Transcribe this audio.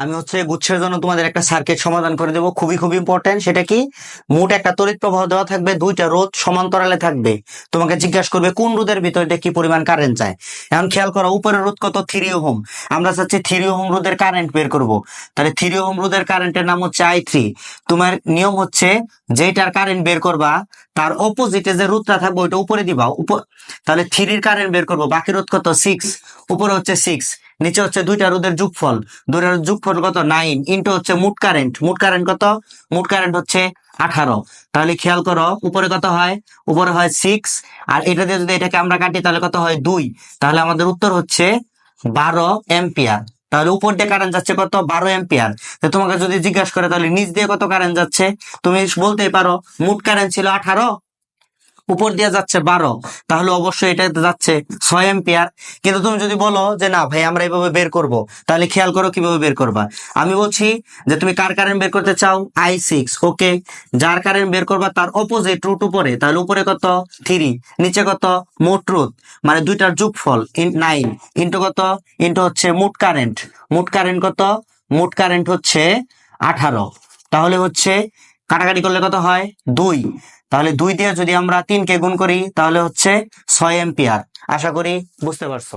আমি হচ্ছে গুচ্ছের জন্য তোমাদের একটা সার্কিট সমাধান করে দেবো। খুবই খুব ইম্পর্টেন্ট সেটা কি? মোট একটা তড়িৎ প্রবাহ দেওয়া থাকবে, দুইটা রোধ সমান্তরালে থাকবে। তোমাকে জিজ্ঞাসা করবে, কোন রোধের ভিতরে কি পরিমাণ কারেন্ট চায় এখন খেয়াল করো, উপরের রোধ কত? থ্রি হোম আমরা চাচ্ছি থ্রি হোম রোধের কারেন্ট বের করব। তাহলে থ্রি হোম রোধের কারেন্টের নাম হচ্ছে আই থ্রি তোমার নিয়ম হচ্ছে যেটার কারেন্ট বের করবা তার অপোজিটে যে রোধটা থাকবে, ওইটা উপরে দিবা। তাহলে থ্রির কারেন্ট বের করব। বাকি রোধ কত? সিক্স উপরে হচ্ছে সিক্স নিচে হচ্ছে দুইটা রোধের যোগফল। দুইটার যোগফল কত? নাইন ইন্টু হচ্ছে মুট কারেন্ট মুট কারেন্ট কত? মুট কারেন্ট হচ্ছে আঠারো। তাহলে খেয়াল করো, উপরে কত হয়? উপরে হয় সিক্স আর এটা দিয়ে যদি এটাকে আমরা কাটি, তাহলে কত হয়? দুই। তাহলে আমাদের উত্তর হচ্ছে বারো এম্পিয়ার তাহলে উপর দিয়ে কারেন্ট যাচ্ছে কত? বারো এম্পিয়ার তো তোমাকে যদি জিজ্ঞাসা করে তাহলে নিচ দিয়ে কত কারেন্ট যাচ্ছে? তুমি বলতেই পারো, মুট কারেন্ট ছিল আঠারো। উপর দিয়ে যাচ্ছে বারো, তাহলে অবশ্যই এটা যাচ্ছে ছয় এম্পিয়ার কিন্তু তুমি যদি বলো যে না ভাই, আমরা এইভাবে বের করব, তাহলে খেয়াল করো কীভাবে বের করবা। আমি বলছি যে তুমি কার কারেন্ট বের করতে চাও? আই সিক্স ওকে যার কারেন্ট বের করবা তার অপোজিট রুট উপরে, তাহলে উপরে কত? থ্রি নিচে কত? মোট রুট মানে দুইটার যুগ যোগফল নাইন ইন্টু কত? ইন্টু হচ্ছে মোট কারেন্ট মোট কারেন্ট কত? মোট কারেন্ট হচ্ছে আঠারো। তাহলে হচ্ছে কাটাকাটি করলে কত হয়? দুই। তাহলে দুই দিয়ে যদি আমরা তিনকে গুণ করি, তাহলে হচ্ছে ছয় এম্পিয়ার আশা করি বুঝতে পারছ।